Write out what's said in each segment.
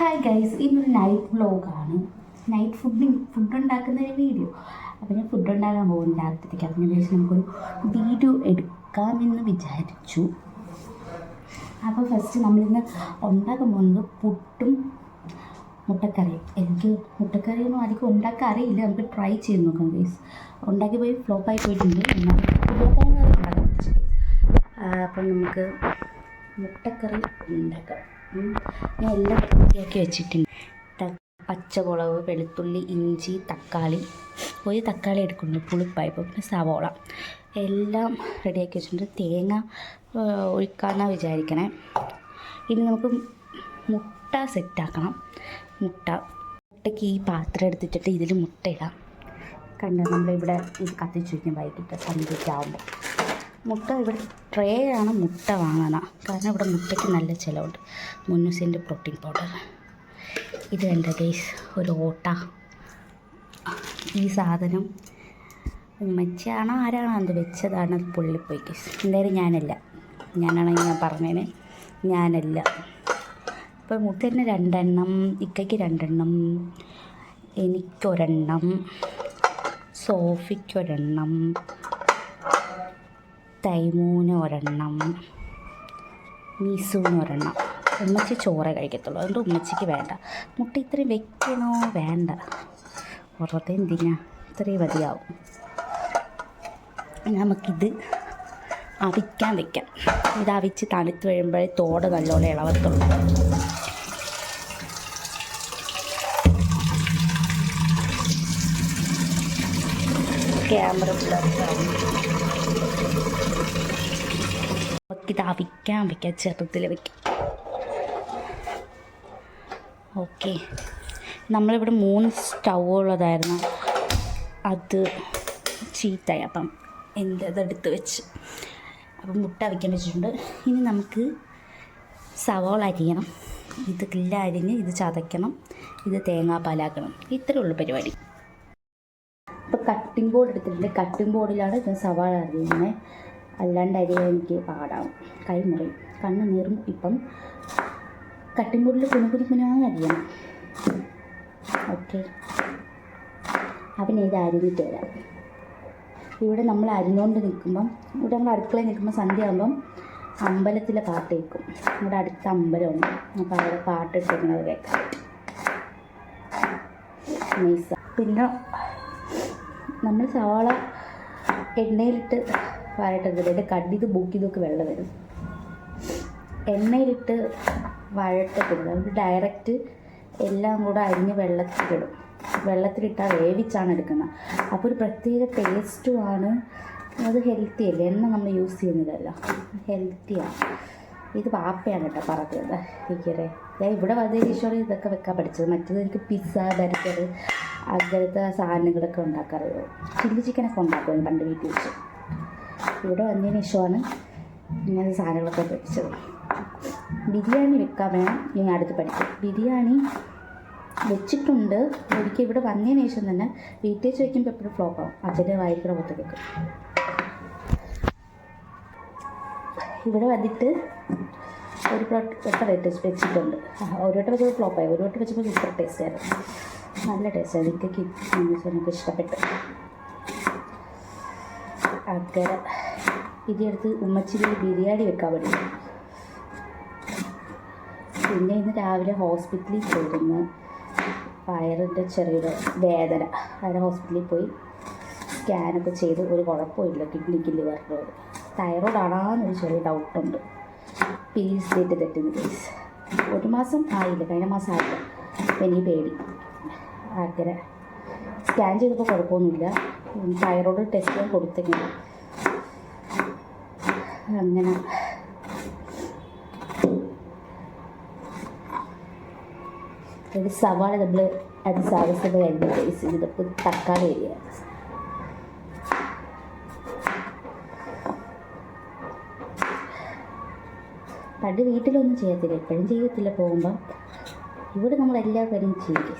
Hi guys ഇന്നൊരു night വ്ലോഗാണ് night food food ഉണ്ടാക്കുന്ന ഒരു വീഡിയോ അപ്പോൾ ഞാൻ ഫുഡ് ഉണ്ടാക്കാൻ പോകുന്നു രാത്രിക്ക്. അപ്പം ഞാൻ വിചാരിച്ചു നമുക്കൊരു വീഡിയോ എടുക്കാമെന്ന് വിചാരിച്ചു. അപ്പോൾ ഫസ്റ്റ് നമ്മളിന്ന് ഉണ്ടാക്കാൻ പോകുന്നത് പുട്ടും മുട്ടക്കറിയും. എനിക്ക് മുട്ടക്കറിയൊന്നും അധികം ഉണ്ടാക്കാൻ അറിയില്ല. നമുക്ക് ട്രൈ ചെയ്ത് നോക്കാം ഗൈസ് ഉണ്ടാക്കി പോയി ഫ്ലോപ്പായി പോയിട്ടുണ്ട്. എന്നാൽ അപ്പം നമുക്ക് മുട്ടക്കറി ഉണ്ടാക്കാം. ഞാൻ എല്ലാം വൃത്തിയാക്കി വെച്ചിട്ടുണ്ട് പച്ചമുളക് വെളുത്തുള്ളി ഇഞ്ചി തക്കാളി. ഒരു തക്കാളി എടുക്കുന്നുണ്ട്. പുളിപ്പായപ്പോൾ പിന്നെ സവോള. എല്ലാം റെഡിയാക്കി വെച്ചിട്ടുണ്ട്. തേങ്ങ ഒഴിക്കാന്ന വിചാരിക്കണേ. ഇനി നമുക്ക് മുട്ട സെറ്റാക്കണം. മുട്ട. മുട്ടയ്ക്ക് ഈ പാത്രം എടുത്തിട്ടിട്ട് ഇതിൽ മുട്ട ഇടാം. കണ്ടോ? നമ്മളിവിടെ ഇത് കത്തിച്ച് വയ്ക്കും വൈകിട്ട് സന്ധ്യയ്ക്കാവുമ്പോൾ മുട്ട ഇവിടെ ട്രേ ആണ് മുട്ട വാങ്ങണം കാരണം ഇവിടെ മുട്ടയ്ക്ക് നല്ല ചിലവുണ്ട്. മുന്നൂസിന്റെ പ്രോട്ടീൻ പൗഡർ. ഇത് കണ്ട ഗൈസ് ഒരു ഓട്ട. ഈ സാധനം ഉമ്മച്ചാണോ ആരാണോ അത് വെച്ചതാണ് പുള്ളിപ്പോയി ഗൈസ് എന്തായാലും ഞാനല്ല. ഞാനാണെങ്കിൽ ഞാൻ പറഞ്ഞതിന് ഞാനല്ല. ഇപ്പോൾ മുട്ടന് രണ്ടെണ്ണം ഇക്കയ്ക്ക് രണ്ടെണ്ണം എനിക്കൊരെണ്ണം സോഫിക്കൊരെണ്ണം തൈമൂന് ഒരെണ്ണം മീസൂന്ന് ഒരെണ്ണം ഉമ്മച്ചി ചോറേ കഴിക്കത്തുള്ളൂ. അതുകൊണ്ട് ഉമ്മച്ചിക്ക് വേണ്ട. മുട്ട ഇത്രയും വെക്കണോ? വേണ്ട. വെറുതെ എന്തിനാ? ഇത്രയും മതിയാവും. നമുക്കിത് അവിക്കാൻ വെക്കാം. ഇത് അവിച്ച് തണുത്ത് വരുമ്പോഴേ തോട് നല്ലോണം ഇളവത്തുള്ളൂ. ക്യാമറ ബ്ലറാവും നമുക്കിത് അവിക്കാൻ വയ്ക്കാം ചെറുതിൽ വയ്ക്കാം ഓക്കെ. നമ്മളിവിടെ മൂന്ന് സ്റ്റൗ ഉള്ളതായിരുന്നു അത് ചീത്തയായി അപ്പം എന്റെ അതെടുത്ത് വെച്ച്. അപ്പം മുട്ട വയ്ക്കാൻ വെച്ചിട്ടുണ്ട്. ഇനി നമുക്ക് സവോള അരിയണം. ഇത് കില്ല അരിഞ്ഞ് ഇത് ചതയ്ക്കണം. ഇത് തേങ്ങാപ്പാലാക്കണം ഇത്രയേ ഉള്ളൂ പരിപാടി. ഇപ്പം കട്ടിംഗ് ബോർഡ് എടുത്തിട്ടുണ്ട്. കട്ടിംഗ് ബോർഡിലാണ് ഞാൻ സവാള അറിയുന്നത് അല്ലാണ്ട് അരിയാൻ എനിക്ക് പാടാവും. കൈ മുറി കണ്ണ് നീറും ഇപ്പം കുഞ്ഞു കുഞ്ഞാന്ന് അറിയണം. ഓക്കെ. അപ്പം ഇത് അരിഞ്ഞിട്ട് വരാം ഇവിടെ നമ്മൾ അരിഞ്ഞുകൊണ്ട് നിൽക്കുമ്പം ഇവിടെ നമ്മൾ അടുക്കളയിൽ നിൽക്കുമ്പോൾ സന്ധ്യ ആകുമ്പം അമ്പലത്തിലെ പാട്ട് കേൾക്കും. ഇവിടെ അടുത്ത അമ്പലമുണ്ട്. അപ്പോൾ അവിടെ പാട്ട് ഇട്ടിരിക്കുന്നത് കേൾക്കാം. പിന്നെ നമ്മൾ സവാള എണ്ണയിലിട്ട് വഴട്ടരുത് എന്റെ ബുക്ക് ചെയ്തൊക്കെ വെള്ളം വരും. എണ്ണയിലിട്ട് വഴട്ടരുത് അത് ഡയറക്റ്റ് എല്ലാം കൂടെ അരിഞ്ഞ് വെള്ളത്തിലിടും വെള്ളത്തിലിട്ടാൽ വേവിച്ചാണ് എടുക്കുന്നത്. അപ്പോൾ ഒരു പ്രത്യേക ടേസ്റ്റുമാണ് അത് ഹെൽത്തി അല്ലേ? എണ്ണ നമ്മൾ യൂസ് ചെയ്യുന്നില്ലല്ലോ ഹെൽത്തിയാണ് ഇത് പാപ്പയാണ് കേട്ടോ പറഞ്ഞത്. ഇരിക്കരെ ഞാൻ ഇവിടെ വന്നതിന് ശേഷമാണ് ഇതൊക്കെ വെക്കാൻ പഠിച്ചത്. മറ്റേത് എനിക്ക് പിസ്സ ബർഗർ അങ്ങനത്തെ സാധനങ്ങളൊക്കെ ഉണ്ടാക്കാറുള്ളൂ. ചില്ലി ചിക്കനൊക്കെ ഉണ്ടാക്കും പണ്ട് വീട്ടിൽ വെച്ച്? ഇവിടെ വന്നതിന് ശേഷമാണ് ഇങ്ങനത്തെ സാധനങ്ങളൊക്കെ പഠിച്ചത് ബിരിയാണി വെക്കാൻ വേണം. ഞാൻ അടുത്ത് പഠിക്കും ബിരിയാണി വെച്ചിട്ടുണ്ട്. ഒരിക്കൽ ഇവിടെ വന്നതിന് ശേഷം തന്നെ വീട്ടിൽ വെച്ച് വയ്ക്കുമ്പോൾ എപ്പോഴും ഫ്ലോപ്പ് അച്ഛന്റെ വായിക്കുന്ന പുറത്ത് വെക്കും ഇവിടെ വന്നിട്ട് ഒരു വട്ടം ടേസ്റ്റ് വെച്ചിട്ടുണ്ട്. ഒരു വട്ടം വെച്ചപ്പോൾ ഫ്ലോപ്പായി ഒരു വട്ടം വെച്ചപ്പോൾ സൂപ്പർ ടേസ്റ്റ് ആയിരുന്നു. നല്ല ടേസ്റ്റ് ആയിരുന്നു. എനിക്ക് ഇഷ്ടപ്പെട്ടു. അങ്ങനെ ഇതിയെടുത്ത് ഉമ്മച്ചിരി ബിരിയാണി വെക്കാൻ പറ്റും പിന്നെ ഇന്ന് രാവിലെ ഹോസ്പിറ്റലിൽ പോയിരുന്നു. വയറിന്റെ ചെറിയൊരു വേദന. അങ്ങനെ ഹോസ്പിറ്റലിൽ പോയി സ്കാനൊക്കെ ചെയ്ത് ഒരു കുഴപ്പമില്ല കിഡ്നിക്ക് ലിവറിന്റെ തൈറോയിഡാണെന്നൊരു ചെറിയ ഡൗട്ടുണ്ട്. പീരീഡ്സ് ഡേറ്റ് തെറ്റുന്ന കേസ് ഒരു മാസം ആയില്ല കഴിഞ്ഞ മാസം ആയില്ല. എനിക്ക് പേടി. അങ്ങനെ സ്കാൻ ചെയ്തപ്പോൾ കുഴപ്പമൊന്നുമില്ല. തൈറോയിഡ് ടെസ്റ്റ് ഞാൻ കൊടുത്തെങ്കിലും അങ്ങനെ. ഒരു സവാള നമ്മൾ അത് സാവസത അരിഞ്ഞ ടേസ്റ്റ് ചെയ്തപ്പോൾ തക്കാളി അരിയാണ് പണ്ട് വീട്ടിലൊന്നും ചെയ്യത്തില്ല എപ്പോഴും ചെയ്യത്തില്ല പോകുമ്പം. ഇവിടെ നമ്മൾ എല്ലാ കാര്യം ചെയ്യും.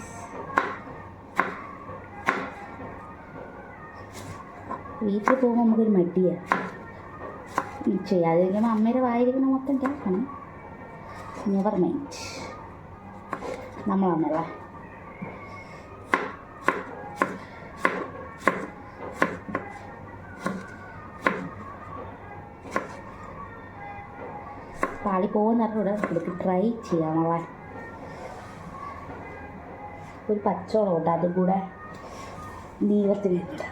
വീട്ടിൽ പോകുമ്പോൾ നമുക്കൊരു മടിയാണ് ചെയ്യാതെ ഇരിക്കുമ്പോൾ അമ്മയുടെ വായിരിക്കുന്ന മൊത്തം കേൾക്കണം നെവർ മൈൻഡ് നമ്മളാണല്ലേ പാളി പോകുന്ന ഇവിടെ എടുത്ത് ട്രൈ മോളെ. ഒരു പച്ചവളം ഉണ്ട് അതും കൂടെ നീളത്തിന് ഇടാം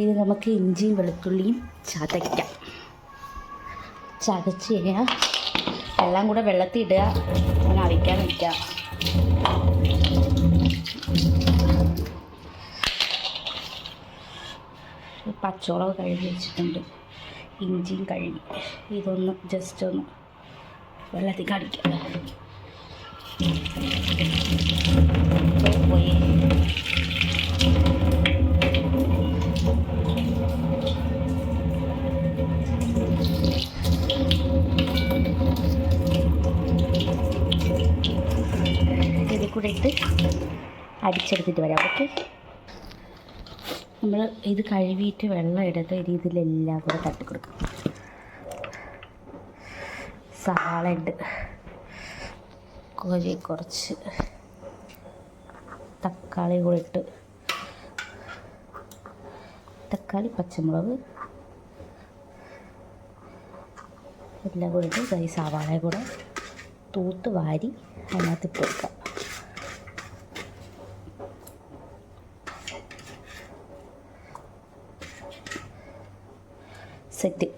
ഇത് നമുക്ക് ഇഞ്ചിയും വെളുത്തുള്ളിയും ചതയ്ക്കാം. ചതച്ച് കഴിഞ്ഞാൽ എല്ലാം കൂടെ വെള്ളത്തിൽ ഇടുക. അങ്ങനെ അവിക്കാൻ വയ്ക്കുക പച്ചമുളക് കഴുകി വെച്ചിട്ടുണ്ട്. ഇഞ്ചിയും കഴുകി. ഇതൊന്ന് ജസ്റ്റ് ഒന്ന് വെള്ളത്തിൽ കടിക്കാം പോയി അടിച്ചെടുത്തിട്ട് വരാം ഓക്കെ? നമ്മൾ ഇത് കഴുകിയിട്ട് വെള്ളം എടുത്ത് രീതിയിലെല്ലാം കൂടെ തട്ടി കൊടുക്കും. സവാള ഉണ്ട് കോഴി കുറച്ച് തക്കാളി കൂടെ ഇട്ട്. തക്കാളി പച്ചമുളക് എല്ലാം കൂടെ ഇട്ട് ഈ സവാളയെ കൂടെ തൂത്ത് വാരി അതിനകത്ത് ഇട്ട് കൊടുക്കാം. സെറ്റ്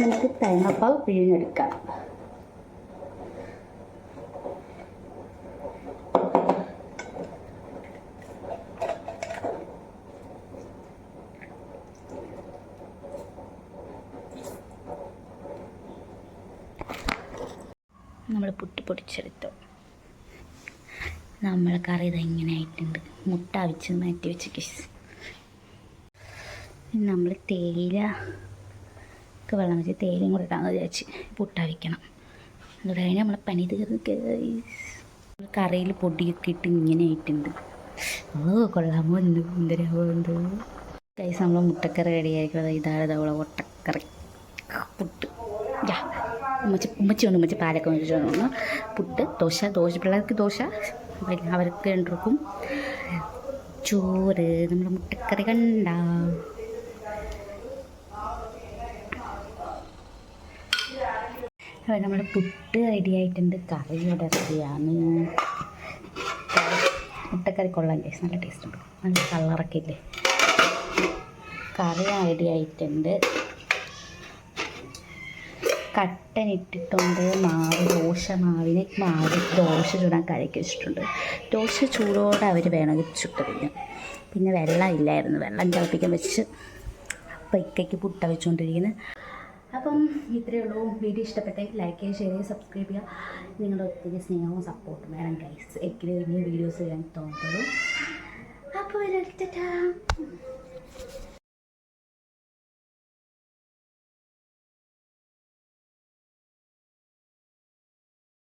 നമുക്ക് തേങ്ങാപ്പാൽ പിഴിഞ്ഞെടുക്കാം നമ്മൾ പുട്ടി പൊടിച്ചെടുത്തു. നമ്മൾ കറി ഇതെങ്ങനെ ആയിട്ടുണ്ട് മുട്ട അവിച്ച് മാറ്റി വെച്ച് കിസ് നമ്മൾ തേയില ഒക്കെ വെള്ളം വെച്ച് തേയിലയും കൂടെ ഇടാമെന്ന് വിചാരിച്ച് പുട്ടാവിക്കണം അതുകൊണ്ട് കഴിഞ്ഞ് നമ്മൾ പനി തീർന്ന് കറിയിൽ പൊടിയൊക്കെ ഇട്ട് ഇങ്ങനെ ആയിട്ടുണ്ട് ഓ കൊള്ളാമോ എന്ത് കുന്തരാമോ എന്ത് കൈസ് നമ്മൾ മുട്ടക്കറി റെഡി ആയിരിക്കുന്നത് ഇതാണ് തവള മുട്ടക്കറി. പുട്ട്. ഉമ്മച്ചി ഉമ്മച്ചി ഉണ്ട് ഉമ്മച്ചി പാലൊക്കെ വന്നു. പുട്ട് ദോശ ദോശ പിള്ളേർക്ക് ദോശ അവർക്ക് രണ്ടുപേർക്കും ചോറ് നമ്മുടെ മുട്ടക്കറി കണ്ട. അപ്പോൾ നമ്മുടെ പുട്ട് റെഡി ആയിട്ടുണ്ട്. കറി ഇവിടെ മുട്ടക്കറി കൊള്ളാൻ ടേസ്റ്റ് നല്ല ടേസ്റ്റ് ഉണ്ട്. നല്ല കളറൊക്കെ ഇല്ലേ? കറി റെഡി ആയിട്ടുണ്ട്. കട്ടൻ ഇട്ടിട്ടുണ്ട് മാവ് ദോശ മാവിന് മാവ് ദോശ ചൂടാൻ കഴുകി വെച്ചിട്ടുണ്ട് ദോശ ചൂടോടെ അവർ വേണമെങ്കിൽ ചുട്ട് തിന്നും പിന്നെ വെള്ളം ഇല്ലായിരുന്നു. വെള്ളം തിളപ്പിക്കാൻ വെച്ച് അപ്പം ഇക്കയ്ക്ക് പുട്ട വെച്ചുകൊണ്ടിരിക്കുന്നത് അപ്പം ഇത്രയേ ഉള്ളൂ. വീഡിയോ ഇഷ്ടപ്പെട്ടെങ്കിൽ ലൈക്ക് ചെയ്യുക ഷെയർ ചെയ്യുക സബ്സ്ക്രൈബ് ചെയ്യുക. നിങ്ങളുടെ ഒത്തിരി സ്നേഹവും സപ്പോർട്ടും വേണം ഗൈസ് എനിക്ക് ഇനി വീഡിയോസ് ചെയ്യാൻ തോന്നുള്ളൂ അപ്പോൾ